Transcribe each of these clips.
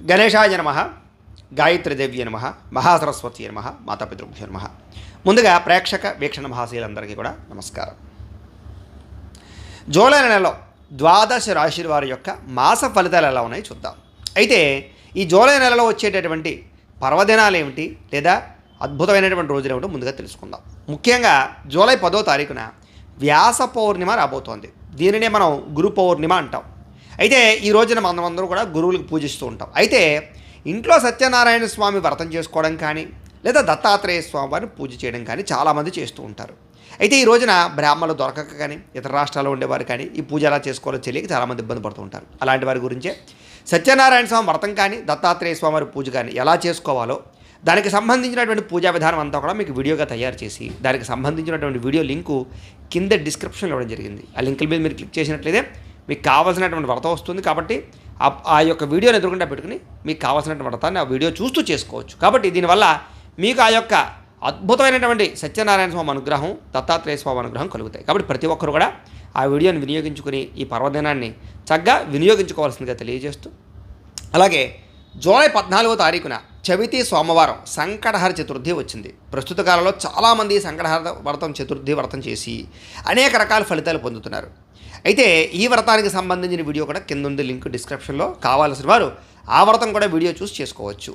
గణేశాయ నమ గాయత్రీదేవి నమ మహాసరస్వతి నమ మాతాపితృభ్యో నమ. ముందుగా ప్రేక్షక వీక్షణ మహాశీలందరికీ కూడా నమస్కారం. జూలై నెలలో ద్వాదశ రాశి వారి యొక్క మాస ఫలితాలు ఎలా ఉన్నాయి చూద్దాం. అయితే ఈ జూలై నెలలో వచ్చేటటువంటి పర్వదినాలు ఏమిటి లేదా అద్భుతమైనటువంటి రోజులు ఏమిటో ముందుగా తెలుసుకుందాం. ముఖ్యంగా జూలై పదో తారీఖున వ్యాస పౌర్ణిమ రాబోతోంది. దీనినే మనం గురు పౌర్ణిమ అంటాం. అయితే ఈ రోజున మనం అందరూ కూడా గురువులకు పూజిస్తూ ఉంటాం. అయితే ఇంట్లో సత్యనారాయణ స్వామి వ్రతం చేసుకోవడం కానీ లేదా దత్తాత్రేయ స్వామి వారిని పూజ చేయడం కానీ చాలామంది చేస్తూ ఉంటారు. అయితే ఈ రోజున బ్రాహ్మణులు దొరకక కానీ ఇతర రాష్ట్రాల్లో ఉండేవారు కానీ ఈ పూజ ఎలా చేసుకోవాలో తెలియక చాలామంది ఇబ్బంది పడుతూ ఉంటారు. అలాంటి వారి గురించే. సత్యనారాయణ స్వామి వ్రతం కానీ దత్తాత్రేయ స్వామి వారి పూజ కానీ ఎలా చేసుకోవాలో దానికి సంబంధించినటువంటి పూజా విధానం అంతా కూడా మీకు వీడియోగా తయారు చేసి దానికి సంబంధించినటువంటి వీడియో లింకు కింద డిస్క్రిప్షన్లో ఇవ్వడం జరిగింది. ఆ లింకుల మీద మీరు క్లిక్ చేసినట్లయితే మీకు కావాల్సినటువంటి వ్రతం వస్తుంది కాబట్టి ఆ యొక్క వీడియోని ఎదురుకుండా పెట్టుకుని మీకు కావాల్సినటువంటి వ్రతాన్ని ఆ వీడియో చూస్తూ చేసుకోవచ్చు. కాబట్టి దీనివల్ల మీకు ఆ యొక్క అద్భుతమైనటువంటి సత్యనారాయణ స్వామి అనుగ్రహం దత్తాత్రేయ స్వామి అనుగ్రహం కలుగుతాయి. కాబట్టి ప్రతి ఒక్కరు కూడా ఆ వీడియోని వినియోగించుకుని ఈ పర్వదినాన్ని చక్కగా వినియోగించుకోవాల్సిందిగా తెలియజేస్తూ అలాగే జూలై పద్నాలుగో తారీఖున చవితి సోమవారం సంకటహర చతుర్థి వచ్చింది. ప్రస్తుత కాలంలో చాలామంది సంకటహర వ్రతం చతుర్థి వ్రతం చేసి అనేక రకాల ఫలితాలు పొందుతున్నారు. అయితే ఈ వ్రతానికి సంబంధించిన వీడియో కూడా కింద ఉంది లింక్ డిస్క్రిప్షన్లో. కావాల్సిన వారు ఆ వ్రతం కూడా వీడియో చూసి చేసుకోవచ్చు.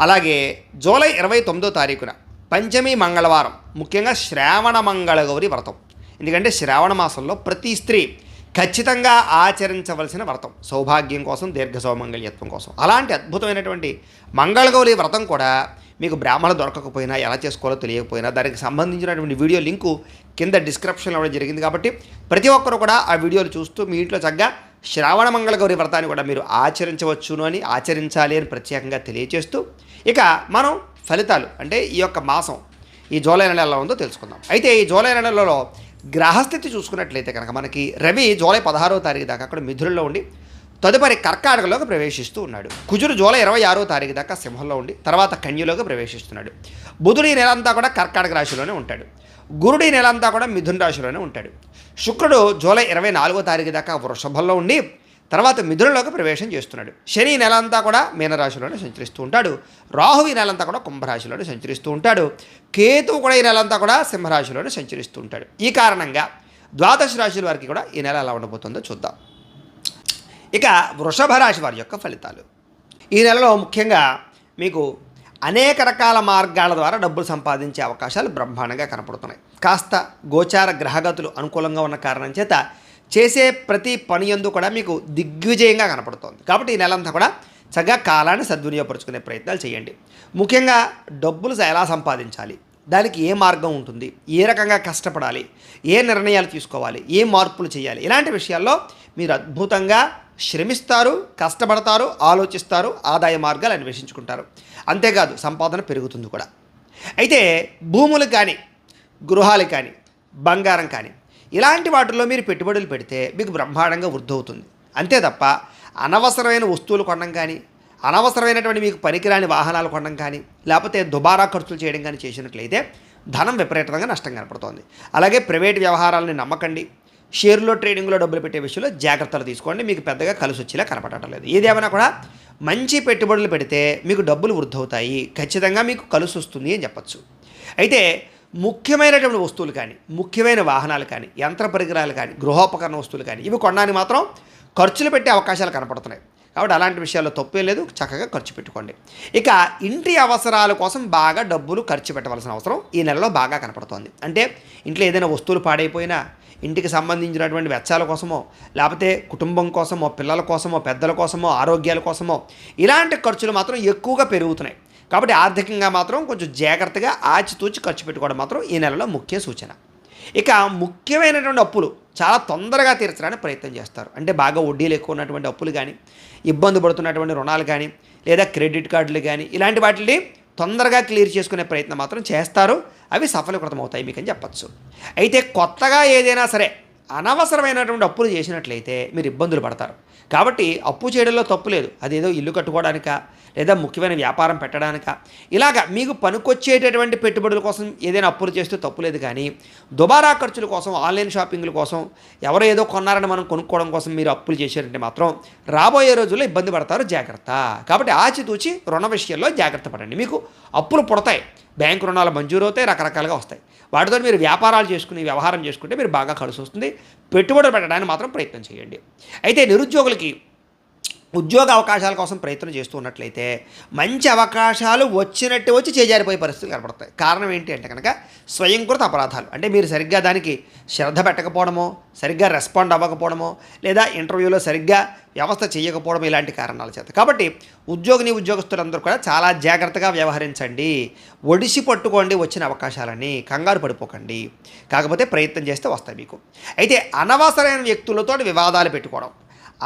అలాగే జూలై ఇరవై తొమ్మిదో తారీఖున పంచమి మంగళవారం ముఖ్యంగా శ్రావణ మంగళగౌరి వ్రతం. ఎందుకంటే శ్రావణ మాసంలో ప్రతి స్త్రీ ఖచ్చితంగా ఆచరించవలసిన వ్రతం. సౌభాగ్యం కోసం దీర్ఘ సౌమంగళ్యత్వం కోసం. అలాంటి అద్భుతమైనటువంటి మంగళగౌరి వ్రతం కూడా మీకు బ్రాహ్మణ దొరకకపోయినా ఎలా చేసుకోవాలో తెలియకపోయినా దానికి సంబంధించినటువంటి వీడియో లింకు కింద డిస్క్రిప్షన్లో ఇవ్వడం జరిగింది కాబట్టి ప్రతి ఒక్కరు కూడా ఆ వీడియోలు చూస్తూ మీ ఇంట్లో చక్కగా శ్రావణ మంగళగౌరి వ్రతాన్ని కూడా మీరు ఆచరించవచ్చును అని ఆచరించాలి అని ప్రత్యేకంగా తెలియజేస్తూ ఇక మనం ఫలితాలు అంటే ఈ యొక్క మాసం ఈ జూలై నెల ఎలా ఉందో తెలుసుకుందాం. అయితే ఈ జూలై నెలలో గ్రహస్థితి చూసుకున్నట్లయితే కనుక మనకి రవి జూలై పదహారో తారీఖు దాకా అక్కడ మిథునంలో ఉండి తదుపరి కర్కాటకలోకి ప్రవేశిస్తూ ఉన్నాడు. కుజుడు జూలై ఇరవై ఆరో తారీఖు దాకా సింహంలో ఉండి తర్వాత కన్యలోకి ప్రవేశిస్తున్నాడు. బుధుడు ఈ నెల అంతా కూడా కర్కాటక రాశిలోనే ఉంటాడు. గురుడు ఈ నెల అంతా కూడా మిథున రాశిలోనే ఉంటాడు. శుక్రుడు జూలై ఇరవై నాలుగో తారీఖు దాకా వృషభంలో ఉండి తర్వాత మిథునంలోకి ప్రవేశం చేస్తున్నాడు. శని నెలంతా నెల అంతా కూడా మీనరాశిలోనే సంచరిస్తూ ఉంటాడు. రాహు ఈ నెలంతా కూడా కుంభరాశిలోనే సంచరిస్తూ ఉంటాడు. కేతువు కూడా ఈ నెలంతా కూడా సింహరాశిలోనే సంచరిస్తూ ఉంటాడు. ఈ కారణంగా ద్వాదశ రాశుల వారికి కూడా ఈ నెల ఎలా ఉండబోతుందో చూద్దాం. ఇక వృషభ రాశి వారి యొక్క ఫలితాలు. ఈ నెలలో ముఖ్యంగా మీకు అనేక రకాల మార్గాల ద్వారా డబ్బులు సంపాదించే అవకాశాలు బ్రహ్మాండంగా కనపడుతున్నాయి. కాస్త గోచార గ్రహగతులు అనుకూలంగా ఉన్న కారణం చేత చేసే ప్రతి పని ఎందు కూడా మీకు దిగ్విజయంగా కనపడుతోంది. కాబట్టి ఈ నెలంతా కూడా చక్కగా కాలాన్ని సద్వినియోగపరుచుకునే ప్రయత్నాలు చేయండి. ముఖ్యంగా డబ్బులు ఎలా సంపాదించాలి? దానికి ఏ మార్గం ఉంటుంది? ఏ రకంగా కష్టపడాలి? ఏ నిర్ణయాలు తీసుకోవాలి? ఏ మార్పులు చేయాలి? ఇలాంటి విషయాల్లో మీరు అద్భుతంగా శ్రమిస్తారు కష్టపడతారు ఆలోచిస్తారు ఆదాయ మార్గాలు అన్వేషించుకుంటారు. అంతేకాదు సంపాదన పెరుగుతుంది కూడా. అయితే భూములు కానీ గృహాలు కానీ బంగారం కానీ ఇలాంటి వాటిల్లో మీరు పెట్టుబడులు పెడితే మీకు బ్రహ్మాండంగా వృద్ధి అవుతుంది. అంతే తప్ప అనవసరమైన వస్తువులు కొనడం కానీ అనవసరమైనటువంటి మీకు పనికిరాని వాహనాలు కొనడం కానీ లేకపోతే దుబారా ఖర్చులు చేయడం కానీ చేసినట్లయితే ధనం విపరీతంగా నష్టం కనపడుతోంది. అలాగే ప్రైవేట్ వ్యవహారాలని నమ్మకండి. షేర్లో ట్రేడింగ్లో డబ్బులు పెట్టే విషయంలో జాగ్రత్తలు తీసుకోండి. మీకు పెద్దగా కలిసి వచ్చేలా కనపడటం లేదు. ఏదేమైనా కూడా మంచి పెట్టుబడులు పెడితే మీకు డబ్బులు వృద్ధి అవుతాయి. ఖచ్చితంగా మీకు కలిసి వస్తుంది అని చెప్పచ్చు. అయితే ముఖ్యమైనటువంటి వస్తువులు కానీ ముఖ్యమైన వాహనాలు కానీ యంత్ర పరికరాలు కానీ గృహోపకరణ వస్తువులు కానీ ఇవి కొనడానికి మాత్రం ఖర్చులు పెట్టే అవకాశాలు కనపడుతున్నాయి. కాబట్టి అలాంటి విషయాల్లో తప్పే లేదు చక్కగా ఖర్చు పెట్టుకోండి. ఇక ఇంటి అవసరాల కోసం బాగా డబ్బులు ఖర్చు పెట్టవలసిన అవసరం ఈ నెలలో బాగా కనపడుతోంది. అంటే ఇంట్లో ఏదైనా వస్తువులు పాడైపోయినా ఇంటికి సంబంధించినటువంటి వెచ్చాల కోసమో లేకపోతే కుటుంబం కోసమో పిల్లల కోసమో పెద్దల కోసమో ఆరోగ్యాల కోసమో ఇలాంటి ఖర్చులు మాత్రం ఎక్కువగా పెరుగుతున్నాయి. కాబట్టి ఆర్థికంగా మాత్రం కొంచెం జాగ్రత్తగా ఆచితూచి ఖర్చు పెట్టుకోవడం మాత్రం ఈ నెలలో ముఖ్య సూచన. ఇక ముఖ్యమైనటువంటి అప్పులు చాలా తొందరగా తీర్చడానికి ప్రయత్నం చేస్తారు. అంటే బాగా వడ్డీలు ఎక్కువ ఉన్నటువంటి అప్పులు కానీ ఇబ్బంది పడుతున్నటువంటి రుణాలు కానీ లేదా క్రెడిట్ కార్డులు కానీ ఇలాంటి వాటిని తొందరగా క్లియర్ చేసుకునే ప్రయత్నం మాత్రం చేస్తారు. అవి సఫలీకృతం అవుతాయి మీకని చెప్పచ్చు. అయితే కొత్తగా ఏదైనా సరే అనవసరమైనటువంటి అప్పులు చేసినట్లయితే మీరు ఇబ్బందులు పడతారు. కాబట్టి అప్పు చేయడంలో తప్పు లేదు. అదేదో ఇల్లు కట్టుకోవడానికా లేదా ముఖ్యమైన వ్యాపారం పెట్టడానికా. ఇలాగా మీకు పనికొచ్చేటటువంటి పెట్టుబడుల కోసం ఏదైనా అప్పులు చేస్తే తప్పు లేదు కానీ దుబారా ఖర్చుల కోసం ఆన్లైన్ షాపింగ్ల కోసం ఎవరో ఏదో కొన్నారని మనం కొనుక్కోవడం కోసం మీరు అప్పులు చేశారంటే మాత్రం రాబోయే రోజుల్లో ఇబ్బంది పడతారు. జాగ్రత్త. కాబట్టి ఆచితూచి రుణ విషయంలో జాగ్రత్త పడండి. మీకు అప్పులు పుడతాయి. బ్యాంకు రుణాలు మంజూరు అవుతాయి రకరకాలుగా వస్తాయి. వాటితో మీరు వ్యాపారాలు చేసుకుని వ్యవహారం చేసుకుంటే మీరు బాగా కలిసి వస్తుంది పెట్టుబడులు పెట్టడానికి మాత్రం ప్రయత్నం చేయండి. అయితే నిరుద్యోగులకి ఉద్యోగ అవకాశాల కోసం ప్రయత్నం చేస్తూ ఉన్నట్లయితే మంచి అవకాశాలు వచ్చినట్టు వచ్చి చేజారిపోయే పరిస్థితులు కనపడతాయి. కారణం ఏంటి అంటే కనుక స్వయంకృత అపరాధాలు. అంటే మీరు సరిగ్గా దానికి శ్రద్ధ పెట్టకపోవడమో సరిగ్గా రెస్పాండ్ అవ్వకపోవడమో లేదా ఇంటర్వ్యూలో సరిగ్గా వ్యవస్థ చేయకపోవడం ఇలాంటి కారణాల చేత. కాబట్టి ఉద్యోగిని ఉద్యోగస్తులందరూ కూడా చాలా జాగ్రత్తగా వ్యవహరించండి. ఒడిసి పట్టుకోండి వచ్చిన అవకాశాలని కంగారు పడిపోకండి. కాకపోతే ప్రయత్నం చేస్తే వస్తాయి మీకు. అయితే అనవసరమైన వ్యక్తులతో వివాదాలు పెట్టుకోవడం.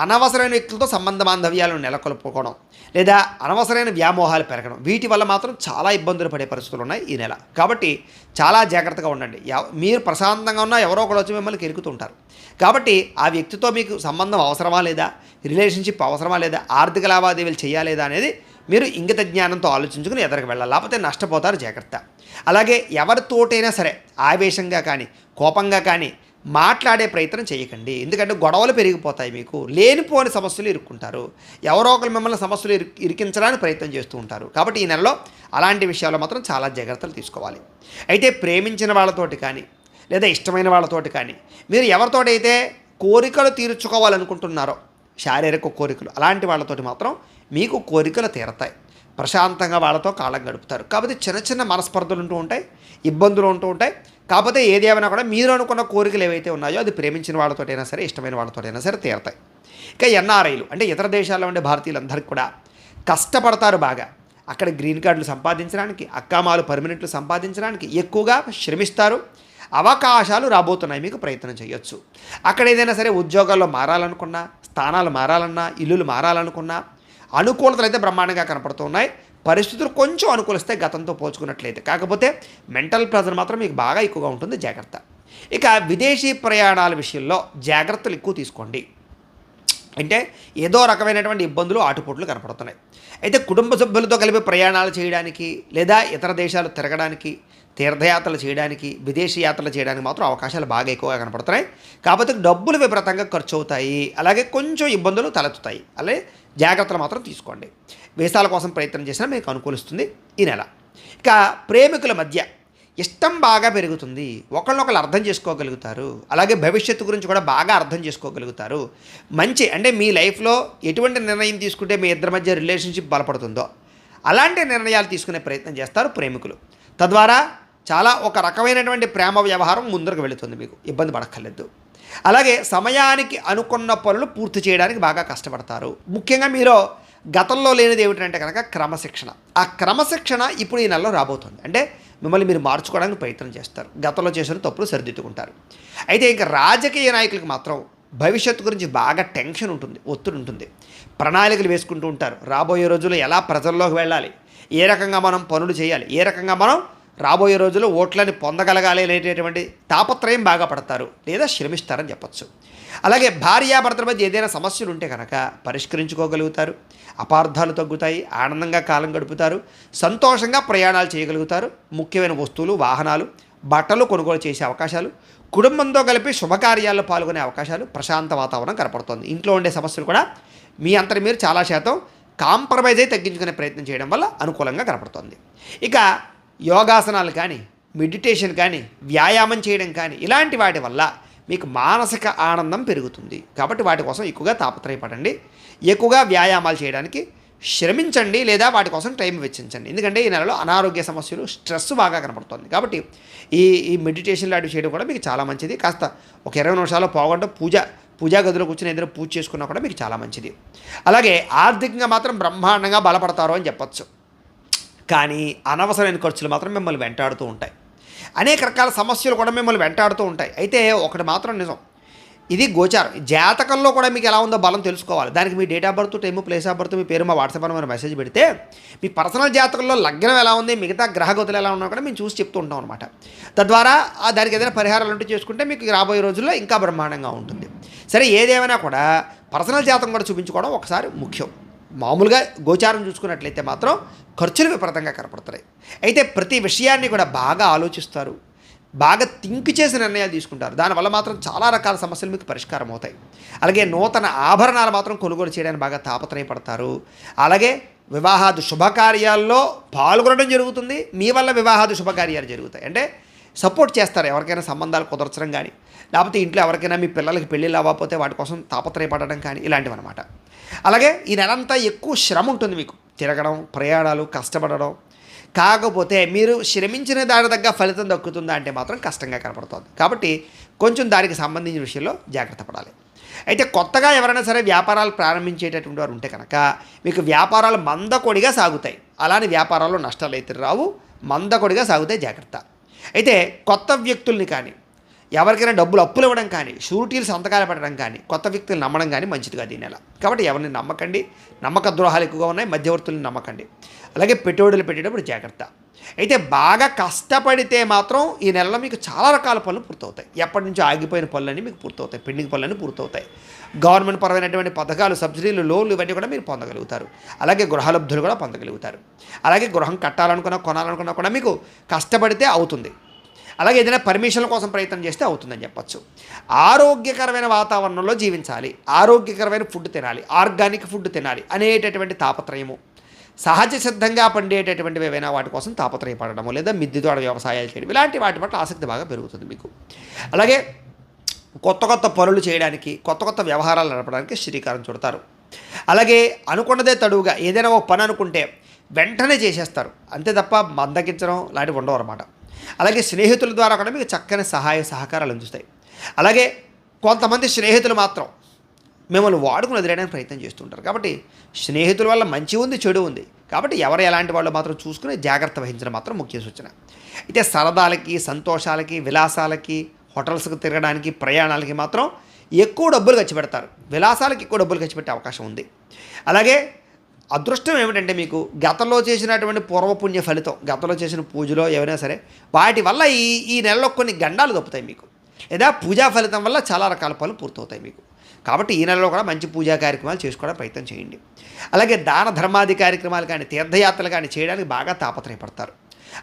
అనవసరమైన వ్యక్తులతో సంబంధ బాంధవ్యాలను నెలకొల్పుకోవడం లేదా అనవసరమైన వ్యామోహాలు పెరగడం. వీటి వల్ల మాత్రం చాలా ఇబ్బందులు పడే పరిస్థితులు ఉన్నాయి ఈ నెల. కాబట్టి చాలా జాగ్రత్తగా ఉండండి. మీరు ప్రశాంతంగా ఉన్నా ఎవరో ఒకరు వచ్చి మిమ్మల్ని కెరుకుతుంటారు. కాబట్టి ఆ వ్యక్తితో మీకు సంబంధం అవసరమా లేదా? రిలేషన్షిప్ అవసరమా లేదా? ఆర్థిక లావాదేవీలు చేయాలేదా అనేది మీరు ఇంగిత జ్ఞానంతో ఆలోచించుకుని ఎదరికి వెళ్ళాలి. లేకపోతే నష్టపోతారు జాగ్రత్త. అలాగే ఎవరితోటైనా సరే ఆవేశంగా కానీ కోపంగా కానీ మాట్లాడే ప్రయత్నం చేయకండి. ఎందుకంటే గొడవలు పెరిగిపోతాయి మీకు. లేనిపోని సమస్యలు ఇరుక్కుంటారు. ఎవరో ఒకరు మిమ్మల్ని సమస్యలు ఇరు ఇరికించడానికి ప్రయత్నం చేస్తూ ఉంటారు. కాబట్టి ఈ నెలలో అలాంటి విషయాల్లో మాత్రం చాలా జాగ్రత్తలు తీసుకోవాలి. అయితే ప్రేమించిన వాళ్ళతోటి కానీ లేదా ఇష్టమైన వాళ్ళతోటి కానీ మీరు ఎవరితోటైతే కోరికలు తీర్చుకోవాలనుకుంటున్నారో శారీరక కోరికలు అలాంటి వాళ్ళతోటి మాత్రం మీకు కోరికలు తీరతాయి. ప్రశాంతంగా వాళ్ళతో కాలం గడుపుతారు. కాబట్టి చిన్న చిన్న మనస్పర్ధలు ఉంటూ ఉంటాయి ఇబ్బందులు ఉంటూ ఉంటాయి. కాకపోతే ఏది ఏమైనా కూడా మీరు అనుకున్న కోరికలు ఏవైతే ఉన్నాయో అది ప్రేమించిన వాళ్ళతోటైనా సరే ఇష్టమైన వాళ్ళతోటైనా సరే తీరతాయి. ఇక ఎన్ఆర్ఐలు అంటే ఇతర దేశాల్లో ఉండే భారతీయులందరికీ కూడా కష్టపడతారు బాగా. అక్కడ గ్రీన్ కార్డులు సంపాదించడానికి అక్కామాలు పర్మనెంట్లు సంపాదించడానికి ఎక్కువగా శ్రమిస్తారు. అవకాశాలు రాబోతున్నాయి మీకు ప్రయత్నం చేయొచ్చు. అక్కడ ఏదైనా సరే ఉద్యోగాల్లో మారాలనుకున్నా స్థానాలు మారాలన్నా ఇల్లులు మారాలనుకున్నా అనుకూలతలు అయితే బ్రహ్మాండంగా కనపడుతున్నాయి. పరిస్థితులు కొంచెం అనుకూలిస్తే గతంతో పోల్చుకున్నట్లయితే. కాకపోతే మెంటల్ ప్రెజర్ మాత్రం మీకు బాగా ఎక్కువగా ఉంటుంది. జాగ్రత్త. ఇక విదేశీ ప్రయాణాల విషయంలో జాగ్రత్తలు ఎక్కువ తీసుకోండి. అంటే ఏదో రకమైనటువంటి ఇబ్బందులు ఆటుపోట్లు కనపడుతున్నాయి. అయితే కుటుంబ సభ్యులతో కలిపి ప్రయాణాలు చేయడానికి లేదా ఇతర దేశాలు తిరగడానికి తీర్థయాత్రలు చేయడానికి విదేశీ యాత్రలు చేయడానికి మాత్రం అవకాశాలు బాగా ఎక్కువగా కనపడుతున్నాయి. కాకపోతే డబ్బులు విపరీతంగా ఖర్చు అవుతాయి. అలాగే కొంచెం ఇబ్బందులు తలెత్తుతాయి. అలాగే జాగ్రత్తలు మాత్రం తీసుకోండి. వీసాల కోసం ప్రయత్నం చేసినా మీకు అనుకూలిస్తుంది ఈ నెల. ఇక ప్రేమికుల మధ్య ఇష్టం బాగా పెరుగుతుంది. ఒకళ్ళొకళ్ళు అర్థం చేసుకోగలుగుతారు. అలాగే భవిష్యత్తు గురించి కూడా బాగా అర్థం చేసుకోగలుగుతారు. మంచి అంటే మీ లైఫ్లో ఎటువంటి నిర్ణయం తీసుకుంటే మీ ఇద్దరి మధ్య రిలేషన్షిప్ బలపడుతుందో అలాంటి నిర్ణయాలు తీసుకునే ప్రయత్నం చేస్తారు ప్రేమికులు. తద్వారా చాలా ఒక రకమైనటువంటి ప్రేమ వ్యవహారం ముందరకు వెళుతుంది మీకు. ఇబ్బంది పడక్కర్లేదు. అలాగే సమయానికి అనుకున్న పనులు పూర్తి చేయడానికి బాగా కష్టపడతారు. ముఖ్యంగా మీరు గతంలో లేనిది ఏమిటంటే కనుక క్రమశిక్షణ. ఆ క్రమశిక్షణ ఇప్పుడు ఈ నెలలో రాబోతుంది. అంటే మిమ్మల్ని మీరు మార్చుకోవడానికి ప్రయత్నం చేస్తారు. గతంలో చేసిన తప్పులు సరిదిద్దుకుంటారు. అయితే ఇంకా రాజకీయ నాయకులకు మాత్రం భవిష్యత్తు గురించి బాగా టెన్షన్ ఉంటుంది ఒత్తిడి ఉంటుంది. ప్రణాళికలు వేసుకుంటూ ఉంటారు. రాబోయే రోజుల్లో ఎలా ప్రజల్లోకి వెళ్ళాలి? ఏ రకంగా మనం పనులు చేయాలి? ఏ రకంగా మనం రాబోయే రోజుల్లో ఓట్లని పొందగలగాలి అనేటటువంటి తాపత్రయం బాగా పడతారు లేదా శ్రమిస్తారని చెప్పొచ్చు. అలాగే భార్యాభర్తల మధ్య ఏదైనా సమస్యలు ఉంటే కనుక పరిష్కరించుకోగలుగుతారు. అపార్థాలు తగ్గుతాయి ఆనందంగా కాలం గడుపుతారు సంతోషంగా ప్రయాణాలు చేయగలుగుతారు ముఖ్యమైన వస్తువులు వాహనాలు బట్టలు కొనుగోలు చేసే అవకాశాలు కుటుంబంతో కలిపి శుభకార్యాల్లో పాల్గొనే అవకాశాలు ప్రశాంత వాతావరణం కనపడుతుంది. ఇంట్లో ఉండే సమస్యలు కూడా మీ అంతటి మీరు చాలా శాతం కాంప్రమైజ్ అయి తగ్గించుకునే ప్రయత్నం చేయడం వల్ల అనుకూలంగా కనపడుతుంది. ఇక యోగాసనాలు కానీ మెడిటేషన్ కానీ వ్యాయామం చేయడం కానీ ఇలాంటి వాటి వల్ల మీకు మానసిక ఆనందం పెరుగుతుంది. కాబట్టి వాటి కోసం ఎక్కువగా తాపత్రయపడండి. ఎక్కువగా వ్యాయామాలు చేయడానికి శ్రమించండి లేదా వాటి కోసం టైం వెచ్చించండి. ఎందుకంటే ఈ నెలలో అనారోగ్య సమస్యలు స్ట్రెస్ బాగా కనపడుతుంది కాబట్టి ఈ ఈ మెడిటేషన్ లాంటివి చేయడం కూడా మీకు చాలా మంచిది. కాస్త ఒక ఇరవై నిమిషాలు పోగొంట పూజ పూజా గదిలో కూర్చొని ఏదైనా పూజ చేసుకున్నా కూడా మీకు చాలా మంచిది. అలాగే ఆర్థికంగా మాత్రం బ్రహ్మాండంగా బలపడతారు అని చెప్పొచ్చు. కానీ అనవసరమైన ఖర్చులు మాత్రం మిమ్మల్ని వెంటాడుతూ ఉంటాయి. అనేక రకాల సమస్యలు కూడా మిమ్మల్ని వెంటాడుతూ ఉంటాయి. అయితే ఒకటి మాత్రం నిజం. ఇది గోచారం. జాతకంలో కూడా మీకు ఎలా ఉందో బలం తెలుసుకోవాలి. దానికి మీ date of birth time place of birth మీ పేరు మా వాట్సాప్ అని మెసేజ్ పెడితే మీ పర్సనల్ జాతకంలో లగ్నం ఎలా ఉంది మిగతా గ్రహగతులు ఎలా ఉన్నా కూడా మేము చూసి చెప్తూ ఉంటాం అనమాట తద్వారా ఆ దానికి ఏదైనా పరిహారాలు ఉంటే చేసుకుంటే మీకు రాబోయే రోజుల్లో ఇంకా బ్రహ్మాండంగా ఉంటుంది. సరే ఏదేమైనా కూడా పర్సనల్ జాతకం కూడా చూపించుకోవడం ఒకసారి ముఖ్యం. మామూలుగా గోచారం చూసుకున్నట్లయితే మాత్రం ఖర్చులు విపరీతంగా కనపడుతున్నాయి. అయితే ప్రతి విషయాన్ని కూడా బాగా ఆలోచిస్తారు. బాగా థింక్ చేసి నిర్ణయాలు తీసుకుంటారు. దానివల్ల మాత్రం చాలా రకాల సమస్యలు మీకు పరిష్కారం అవుతాయి. అలాగే నూతన ఆభరణాలు మాత్రం కొనుగోలు చేయడానికి బాగా తాపత్రయపడతారు. అలాగే వివాహాది శుభకార్యాల్లో పాల్గొనడం జరుగుతుంది. మీ వల్ల వివాహాది శుభకార్యాలు జరుగుతాయి. అంటే సపోర్ట్ చేస్తారు. ఎవరికైనా సంబంధాలు కుదర్చడం కానీ లేకపోతే ఇంట్లో ఎవరికైనా మీ పిల్లలకి పెళ్ళిళ్ళు అవ్వకపోతే వాటి కోసం తాపత్రయపడడం కానీ ఇలాంటివి అనమాట అలాగే ఈ నెలంతా ఎక్కువ శ్రమ ఉంటుంది మీకు. తిరగడం ప్రయాణాలు కష్టపడడం. కాకపోతే మీరు శ్రమించిన దాని తగ్గ ఫలితం దక్కుతుందా అంటే మాత్రం కష్టంగా కనపడుతుంది. కాబట్టి కొంచెం దానికి సంబంధించిన విషయంలో జాగ్రత్త పడాలి. అయితే కొత్తగా ఎవరైనా సరే వ్యాపారాలు ప్రారంభించేటటువంటి వారు ఉంటే కనుక మీకు వ్యాపారాలు మందకొడిగా సాగుతాయి. అలానే వ్యాపారాల్లో నష్టాలు అయితే రావు. మందకొడిగా సాగుతాయి జాగ్రత్త. అయితే కొత్త వ్యక్తుల్ని కానీ ఎవరికైనా డబ్బులు అప్పులు ఇవ్వడం కానీ షూరిటీలు సంతకాలు పెట్టడం కానీ కొత్త వ్యక్తులు నమ్మడం కానీ మంచిది కాదు ఈ నెల. కాబట్టి ఎవరిని నమ్మకండి నమ్మక ద్రోహాలు ఎక్కువగా ఉన్నాయి మధ్యవర్తుల్ని నమ్మకండి. అలాగే పెట్టుబడులు పెట్టేటప్పుడు జాగ్రత్త. అయితే బాగా కష్టపడితే మాత్రం ఈ నెలలో మీకు చాలా రకాల పనులు పూర్తవుతాయి. ఎప్పటి నుంచో ఆగిపోయిన పనులన్నీ మీకు పూర్తవుతాయి. పెండింగ్ పనులన్నీ పూర్తవుతాయి. గవర్నమెంట్ పరమైనటువంటి పథకాలు సబ్సిడీలు లోన్లు ఇవన్నీ కూడా మీరు పొందగలుగుతారు. అలాగే గృహలబ్ధులు కూడా పొందగలుగుతారు. అలాగే గృహం కట్టాలనుకున్నా కొనాలనుకున్నా కూడా మీకు కష్టపడితే అవుతుంది. అలాగే ఏదైనా పర్మిషన్ల కోసం ప్రయత్నం చేస్తే అవుతుందని చెప్పచ్చు. ఆరోగ్యకరమైన వాతావరణంలో జీవించాలి. ఆరోగ్యకరమైన ఫుడ్ తినాలి. ఆర్గానిక్ ఫుడ్ తినాలి అనేటటువంటి తాపత్రయము. సహజ సిద్ధంగా పండేటటువంటివి ఏవైనా వాటి కోసం తాపత్రయపడడము లేదా మిద్దె వ్యవసాయాలు చేయడం ఇలాంటి వాటి పట్ల ఆసక్తి బాగా పెరుగుతుంది మీకు. అలాగే కొత్త కొత్త పనులు చేయడానికి కొత్త కొత్త వ్యవహారాలు నడపడానికి శ్రీకారం చుడతారు. అలాగే అనుకున్నదే తడువుగా ఏదైనా ఒక పని అనుకుంటే వెంటనే చేసేస్తారు. అంతే తప్ప మందగించడం లాంటివి ఉండవు అనమాట అలాగే స్నేహితుల ద్వారా కూడా మీకు చక్కని సహాయ సహకారాలు అందిస్తాయి. అలాగే కొంతమంది స్నేహితులు మాత్రం మిమ్మల్ని వాడుకుని వదిలేయడానికి ప్రయత్నం చేస్తుంటారు. కాబట్టి స్నేహితుల వల్ల మంచి ఉంది చెడు ఉంది. కాబట్టి ఎవరు ఎలాంటి వాళ్ళు మాత్రం చూసుకుని జాగ్రత్త వహించడం మాత్రం ముఖ్య సూచన. అయితే సరదాలకి సంతోషాలకి విలాసాలకి హోటల్స్కి తిరగడానికి ప్రయాణాలకి మాత్రం ఎక్కువ డబ్బులు ఖర్చు పెడతారు. విలాసాలకి ఎక్కువ డబ్బులు ఖర్చు పెట్టే అవకాశం ఉంది. అలాగే అదృష్టం ఏమిటంటే మీకు గతంలో చేసినటువంటి పూర్వపుణ్య ఫలితం గతంలో చేసిన పూజలో ఏమైనా సరే వాటి వల్ల ఈ ఈ నెలలో కొన్ని గండాలు దొప్పుతాయి మీకు. లేదా పూజా ఫలితం వల్ల చాలా రకాల పనులు పూర్తవుతాయి మీకు. కాబట్టి ఈ నెలలో కూడా మంచి పూజా కార్యక్రమాలు చేసుకోవడానికి ప్రయత్నం చేయండి. అలాగే దాన ధర్మాది కార్యక్రమాలు కానీ తీర్థయాత్రలు కానీ చేయడానికి బాగా తాపత్రయపడతారు.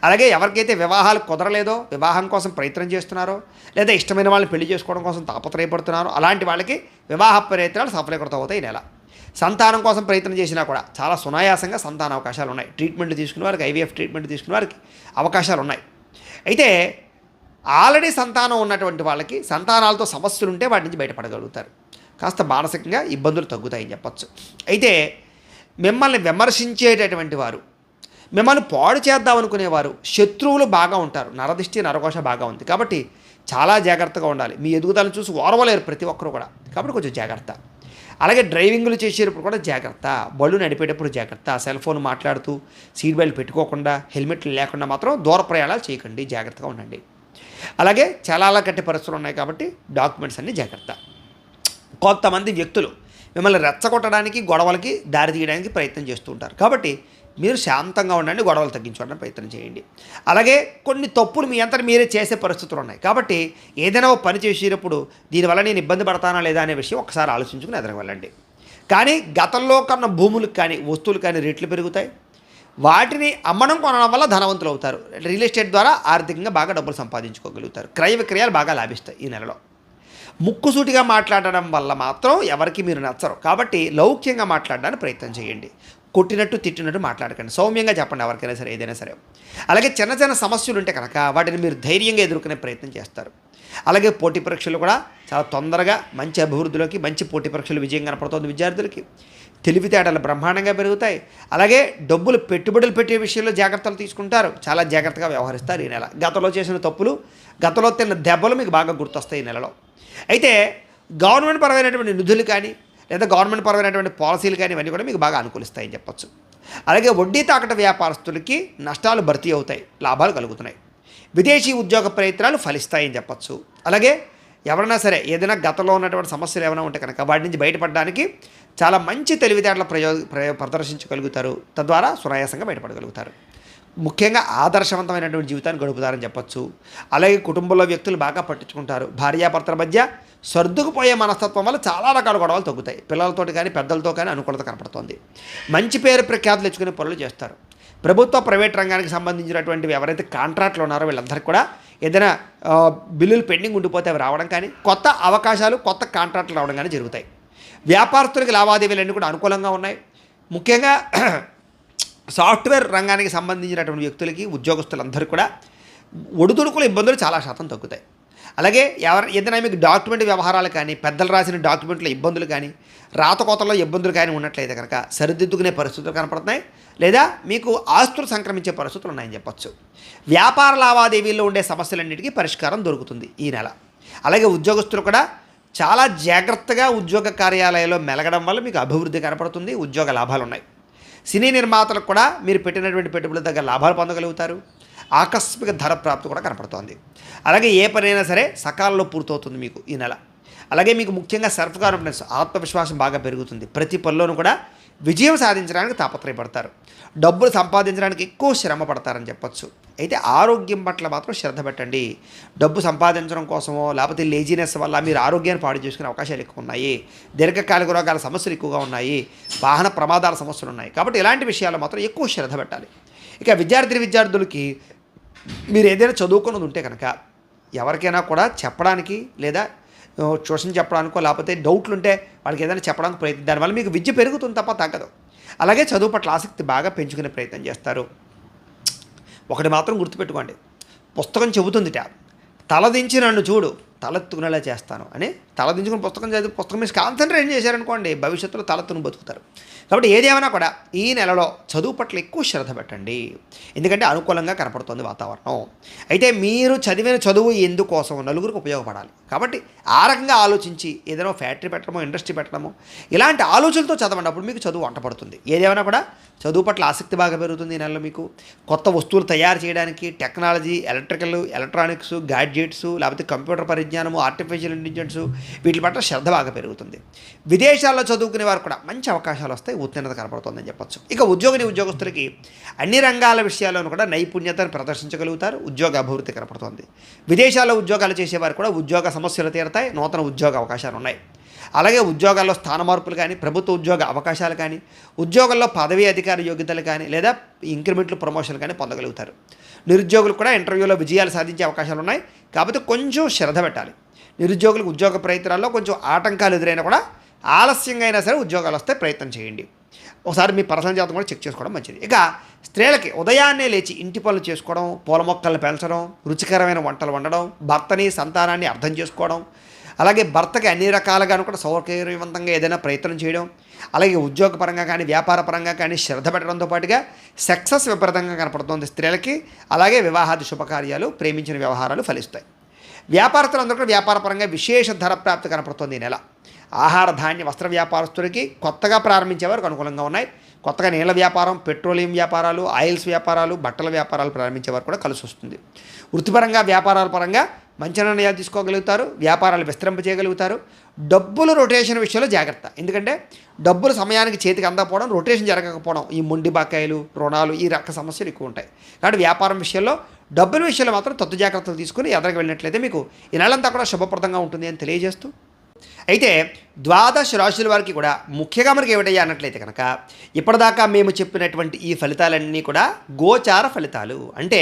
అలాగే ఎవరికైతే వివాహాలు కుదరలేదో వివాహం కోసం ప్రయత్నం చేస్తున్నారో లేదా ఇష్టమైన వాళ్ళని పెళ్ళి చేసుకోవడం కోసం తాపత్రయపడుతున్నారో అలాంటి వాళ్ళకి వివాహ ప్రయత్నాలు సఫలీకృతం అవుతాయి నెల. సంతానం కోసం ప్రయత్నం చేసినా కూడా చాలా సునాయాసంగా సంతాన అవకాశాలు ఉన్నాయి. ట్రీట్మెంట్ తీసుకునే వారికి ఐవీఎఫ్ ట్రీట్మెంట్ తీసుకునే వారికి అవకాశాలు ఉన్నాయి. అయితే ఆల్రెడీ సంతానం ఉన్నటువంటి వాళ్ళకి సంతానాలతో సమస్యలు ఉంటే వాటి నుంచి బయటపడగలుగుతారు. కాస్త మానసికంగా ఇబ్బందులు తగ్గుతాయని చెప్పచ్చు. అయితే మిమ్మల్ని విమర్శించేటటువంటి వారు మిమ్మల్ని పాడు చేద్దాం అనుకునేవారు శత్రువులు బాగా ఉంటారు నరదిష్టి నరకోశ బాగా ఉంది. కాబట్టి చాలా జాగ్రత్తగా ఉండాలి. మీ ఎదుగుదలను చూసి ఓర్వలేరు ప్రతి ఒక్కరు కూడా. కాబట్టి కొంచెం జాగ్రత్త. అలాగే డ్రైవింగ్లు చేసేటప్పుడు కూడా జాగ్రత్త. బళ్ళు నడిపేటప్పుడు జాగ్రత్త. సెల్ ఫోన్ మాట్లాడుతూ సీట్ బెల్ట్ పెట్టుకోకుండా హెల్మెట్లు లేకుండా మాత్రం దూర ప్రయాణాలు చేయకండి. జాగ్రత్తగా ఉండండి. అలాగే చాలా కట్టే పరిస్థితులు ఉన్నాయి కాబట్టి డాక్యుమెంట్స్ అన్నీ జాగ్రత్త. కొంతమంది వ్యక్తులు మిమ్మల్ని రెచ్చగొట్టడానికి గొడవలకి దారి తీయడానికి ప్రయత్నం చేస్తూ ఉంటారు కాబట్టి మీరు శాంతంగా ఉండండి గొడవలు తగ్గించుకోవడానికి ప్రయత్నం చేయండి. అలాగే కొన్ని తప్పులు మీ అంతా మీరే చేసే పరిస్థితులు ఉన్నాయి. కాబట్టి ఏదైనా ఒక పని చేసేటప్పుడు దీనివల్ల నేను ఇబ్బంది పడతానా లేదా అనే విషయం ఒకసారి ఆలోచించుకుని ఎదురు వెళ్ళండి. కానీ గతంలో కన్నా భూములకు కానీ వస్తువులు కానీ రేట్లు పెరుగుతాయి. వాటిని అమ్మడం కొనడం వల్ల ధనవంతులు అవుతారు. రియల్ ఎస్టేట్ ద్వారా ఆర్థికంగా బాగా డబ్బులు సంపాదించుకోగలుగుతారు. క్రయ విక్రయాలు బాగా లాభిస్తాయి ఈ నెలలో. ముక్కుసూటిగా మాట్లాడడం వల్ల మాత్రం ఎవరికి మీరు నచ్చరు. కాబట్టి లౌక్యంగా మాట్లాడడానికి ప్రయత్నం చేయండి. కొట్టినట్టు తిట్టినట్టు మాట్లాడకండి. సౌమ్యంగా చెప్పండి ఎవరికైనా సరే ఏదైనా సరే. అలాగే చిన్న చిన్న సమస్యలు ఉంటే కనుక వాటిని మీరు ధైర్యంగా ఎదుర్కొనే ప్రయత్నం చేస్తారు. అలాగే పోటీ పరీక్షలు కూడా చాలా తొందరగా మంచి అభివృద్ధిలోకి మంచి పోటీ పరీక్షలు విజయం కనపడుతుంది విద్యార్థులకి. తెలివితేటలు బ్రహ్మాండంగా పెరుగుతాయి. అలాగే డబ్బులు పెట్టుబడులు పెట్టే విషయంలో జాగ్రత్తలు తీసుకుంటారు. చాలా జాగ్రత్తగా వ్యవహరిస్తారు ఈ నెల. గతంలో చేసిన తప్పులు గతంలో తిన్న దెబ్బలు మీకు బాగా గుర్తొస్తాయి ఈ నెలలో. అయితే గవర్నమెంట్ పరమైనటువంటి నిధులు కానీ లేదా గవర్నమెంట్ పరమైనటువంటి పాలసీలు కానీ ఇవన్నీ కూడా మీకు బాగా అనుకూలిస్తాయని చెప్పొచ్చు. అలాగే వడ్డీ తాకట వ్యాపారస్తులకి నష్టాలు భర్తీ అవుతాయి లాభాలు కలుగుతున్నాయి. విదేశీ ఉద్యోగ ప్రయత్నాలు ఫలిస్తాయని చెప్పచ్చు. అలాగే ఎవరైనా సరే ఏదైనా గతంలో ఉన్నటువంటి సమస్యలు ఏమైనా ఉంటే కనుక వాటి నుంచి బయటపడడానికి చాలా మంచి తెలివితేటల ప్రయో ప్రదర్శించగలుగుతారు. తద్వారా సునాయాసంగా బయటపడగలుగుతారు. ముఖ్యంగా ఆదర్శవంతమైనటువంటి జీవితాన్ని గడుపుతారని చెప్పొచ్చు. అలాగే కుటుంబంలో వ్యక్తులు బాగా పట్టించుకుంటారు. భార్యాభర్తల మధ్య సర్దుకుపోయే మనస్తత్వం వల్ల చాలా రకాల గొడవలు తగ్గుతాయి. పిల్లలతోటి కానీ పెద్దలతో కానీ అనుకూలత కనపడుతుంది. మంచి పేరు ప్రఖ్యాతులు తెచ్చుకునే పనులు చేస్తారు. ప్రభుత్వ ప్రైవేట్ రంగానికి సంబంధించినటువంటి ఎవరైతే కాంట్రాక్ట్లు ఉన్నారో వీళ్ళందరికీ కూడా ఏదైనా బిల్లులు పెండింగ్ ఉండిపోతే అవి రావడం కానీ కొత్త అవకాశాలు కొత్త కాంట్రాక్ట్లు రావడం కానీ జరుగుతాయి. వ్యాపారస్తులకి లావాదేవీలన్నీ కూడా అనుకూలంగా ఉన్నాయి. ముఖ్యంగా సాఫ్ట్వేర్ రంగానికి సంబంధించినటువంటి వ్యక్తులకి ఉద్యోగస్తులందరూ కూడా ఒడిదుడుకుల ఇబ్బందులు చాలా శాతం తగ్గుతాయి. అలాగే ఎవరు ఏదైనా మీకు డాక్యుమెంట్ వ్యవహారాలు కానీ పెద్దలు రాసిన డాక్యుమెంట్ల ఇబ్బందులు కానీ రాతకోతల్లో ఇబ్బందులు కానీ ఉన్నట్లయితే కనుక సరిదిద్దుకునే పరిస్థితులు కనపడుతున్నాయి. లేదా మీకు ఆస్తులు సంక్రమించే పరిస్థితులు ఉన్నాయని చెప్పొచ్చు. వ్యాపార లావాదేవీల్లో ఉండే సమస్యలన్నిటికీ పరిష్కారం దొరుకుతుంది ఈ నెల. అలాగే ఉద్యోగస్తులు కూడా చాలా జాగ్రత్తగా ఉద్యోగ కార్యాలయాల్లో మెలగడం వల్ల మీకు అభివృద్ధి కనపడుతుంది ఉద్యోగ లాభాలు ఉన్నాయి సినీ నిర్మాతలకు కూడా మీరు పెట్టినటువంటి పెట్టుబడుల దగ్గర లాభాలు పొందగలుగుతారు. ఆకస్మిక ధర ప్రాప్తి కూడా కనపడుతోంది. అలాగే ఏ పనైనా సరే సకాలంలో పూర్తవుతుంది మీకు ఈ నెల. అలాగే మీకు ముఖ్యంగా సెల్ఫ్ కాన్ఫిడెన్స్ ఆత్మవిశ్వాసం బాగా పెరుగుతుంది. ప్రతి పనిలోనూ కూడా విజయం సాధించడానికి తాపత్రయపడతారు. డబ్బులు సంపాదించడానికి ఎక్కువ శ్రమ పడతారని చెప్పొచ్చు. అయితే ఆరోగ్యం పట్ల మాత్రం శ్రద్ధ పెట్టండి. డబ్బు సంపాదించడం కోసమో లేకపోతే లేజినెస్ వల్ల మీరు ఆరోగ్యాన్ని పాడు చేసుకునే అవకాశాలు ఎక్కువ ఉన్నాయి. దీర్ఘకాలిక రోగాల సమస్యలు ఎక్కువగా ఉన్నాయి. వాహన ప్రమాదాల సమస్యలు ఉన్నాయి. కాబట్టి ఇలాంటి విషయాలు మాత్రం ఎక్కువ శ్రద్ధ పెట్టాలి. ఇక విద్యార్థి విద్యార్థులకి మీరు ఏదైనా చదువుకున్నది ఉంటే కనుక ఎవరికైనా కూడా చెప్పడానికి లేదా ట్యూషన్ చెప్పడానికో లేకపోతే డౌట్లు ఉంటే వాళ్ళకి ఏదైనా చెప్పడానికి ప్రయత్నం దానివల్ల మీకు విద్య పెరుగుతుంది తప్ప తగ్గదు. అలాగే చదువు పట్ల ఆసక్తి బాగా పెంచుకునే ప్రయత్నం చేస్తారు. ఒకటి మాత్రం గుర్తుపెట్టుకోండి. పుస్తకం చెబుతుందిట తలదించి నన్ను చూడు తలెత్తుకునేలా చేస్తాను అని. తలదించుకుని పుస్తకం చదివి పుస్తకం మీద కాన్సన్ట్రేట్ చేశారనుకోండి భవిష్యత్తులో తలెత్తును బతుకుతారు. కాబట్టి ఏది ఏమైనా కూడా ఈ నెలలో చదువు పట్ల ఎక్కువ శ్రద్ధ పెట్టండి. ఎందుకంటే అనుకూలంగా కనపడుతుంది వాతావరణం. అయితే మీరు చదివిన చదువు ఎందుకోసం? నలుగురికి ఉపయోగపడాలి. కాబట్టి ఆ రకంగా ఆలోచించి ఏదైనా ఫ్యాక్టరీ పెట్టడమో ఇండస్ట్రీ పెట్టడమో ఇలాంటి ఆలోచనలతో చదవండి. అప్పుడు మీకు చదువు వంటపడుతుంది ఏదేమైనా కూడా చదువు పట్ల ఆసక్తి బాగా పెరుగుతుంది ఈ నెలలో మీకు. కొత్త వస్తువులు తయారు చేయడానికి టెక్నాలజీ ఎలక్ట్రికల్ ఎలక్ట్రానిక్స్ గాడ్జెట్స్ లేకపోతే కంప్యూటర్ పరిజ్ఞానము ఆర్టిఫిషియల్ ఇంటెలిజెన్స్ వీటి పట్ల శ్రద్ధ బాగా పెరుగుతుంది. విదేశాల్లో చదువుకునే వారు కూడా మంచి అవకాశాలు వస్తాయి ఉత్తీర్ణత కనపడుతుందని చెప్పొచ్చు. ఇక ఉద్యోగిని ఉద్యోగస్తులకి అన్ని రంగాల విషయాల్లోనూ కూడా నైపుణ్యతను ప్రదర్శించగలుగుతారు. ఉద్యోగ అభివృద్ధి కనపడుతుంది. విదేశాల్లో ఉద్యోగాలు చేసేవారు కూడా ఉద్యోగ సమస్యలు తీరతాయి నూతన ఉద్యోగ అవకాశాలు ఉన్నాయి. అలాగే ఉద్యోగాల్లో స్థాన మార్పులు కానీ ప్రభుత్వ ఉద్యోగ అవకాశాలు కానీ ఉద్యోగంలో పదవీ అధికార యోగ్యతలు కానీ లేదా ఇంక్రిమెంట్లు ప్రమోషన్లు కానీ పొందగలుగుతారు. నిరుద్యోగులు కూడా ఇంటర్వ్యూలో విజయాలు సాధించే అవకాశాలు ఉన్నాయి. కాకపోతే కొంచెం శ్రద్ధ పెట్టాలి. నిరుద్యోగులకు ఉద్యోగ ప్రయత్నాల్లో కొంచెం ఆటంకాలు ఎదురైనా కూడా ఆలస్యంగా అయినా సరే ఉద్యోగాలు వస్తే ప్రయత్నం చేయండి. ఒకసారి మీ పర్సనల్ జాతకం కూడా చెక్ చేసుకోవడం మంచిది. ఇక స్త్రీలకి ఉదయాన్నే లేచి ఇంటి పనులు చేసుకోవడం పూల మొక్కలు పెంచడం రుచికరమైన వంటలు వండడం భర్తని సంతానాన్ని అర్థం చేసుకోవడం అలాగే భర్తకి అన్ని రకాలుగాను కూడా సౌకర్యవంతంగా ఏదైనా ప్రయత్నం చేయడం అలాగే ఉద్యోగపరంగా కానీ వ్యాపార పరంగా కానీ శ్రద్ధ పెట్టడంతో పాటుగా సక్సెస్ విపరీతంగా కనపడుతుంది స్త్రీలకి. అలాగే వివాహాది శుభకార్యాలు ప్రేమించిన వ్యవహారాలు ఫలిస్తాయి. వ్యాపారస్తులందరూ కూడా వ్యాపారపరంగా విశేష ధర ప్రాప్తి కనపడుతుంది ఈ నెల. ఆహార ధాన్య వస్త్ర వ్యాపారస్తులకి కొత్తగా ప్రారంభించేవారు అనుకూలంగా ఉన్నాయి. కొత్తగా నీళ్ళ వ్యాపారం పెట్రోలియం వ్యాపారాలు ఆయిల్స్ వ్యాపారాలు బట్టల వ్యాపారాలు ప్రారంభించేవారు కూడా కలిసి వస్తుంది వృత్తిపరంగా వ్యాపారాల పరంగా మంచి నిర్ణయాలు తీసుకోగలుగుతారు వ్యాపారాలు విస్తరింపజేయగలుగుతారు డబ్బులు రొటేషన్ విషయంలో జాగ్రత్త. ఎందుకంటే డబ్బులు సమయానికి చేతికి అందకపోవడం రొటేషన్ జరగకపోవడం ఈ మొండి బాకాయలు రుణాలు ఈ రక సమస్యలు ఎక్కువ ఉంటాయి. కాబట్టి వ్యాపారం విషయంలో డబ్బుల విషయంలో మాత్రం తత్తు జాగ్రత్తలు తీసుకుని ఎదరికి వెళ్ళినట్లయితే మీకు ఈ నెలంతా కూడా శుభప్రదంగా ఉంటుంది అని తెలియజేస్తూ. అయితే ద్వాదశ రాశుల వారికి కూడా ముఖ్యంగా మనకి ఏమిటయ్యా అన్నట్లయితే కనుక ఇప్పటిదాకా మేము చెప్పినటువంటి ఈ ఫలితాలన్నీ కూడా గోచార ఫలితాలు. అంటే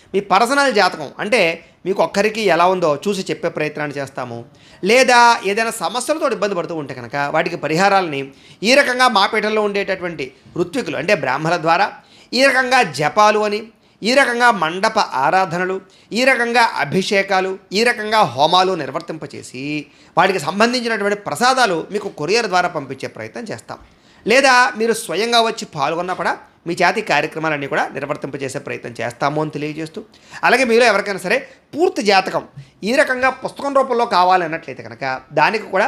మీ పర్సనల్ జాతకం. అంటే మీకు ఒక్కరికి ఎలా ఉందో చూసి చెప్పే ప్రయత్నాన్ని చేస్తాము. లేదా ఏదైనా సమస్యలతో ఇబ్బంది పడుతూ ఉంటే కనుక వాటికి పరిహారాలని ఈ రకంగా మా పీఠంలో ఉండేటటువంటి ఋత్వికులు అంటే బ్రాహ్మణుల ద్వారా ఈ రకంగా జపాలు అని ఈ రకంగా మండప ఆరాధనలు ఈ రకంగా అభిషేకాలు ఈ రకంగా హోమాలు నిర్వర్తింపచేసి వాటికి సంబంధించినటువంటి ప్రసాదాలు మీకు కొరియర్ ద్వారా పంపించే ప్రయత్నం చేస్తాం. లేదా మీరు స్వయంగా వచ్చి పాల్గొన్నా కూడా మీ జాతి కార్యక్రమాలన్నీ కూడా నిర్వర్తింపజేసే ప్రయత్నం చేస్తాము అని తెలియజేస్తూ అలాగే మీలో ఎవరికైనా సరే పూర్తి జాతకం ఈ రకంగా పుస్తకం రూపంలో కావాలన్నట్లయితే కనుక దానికి కూడా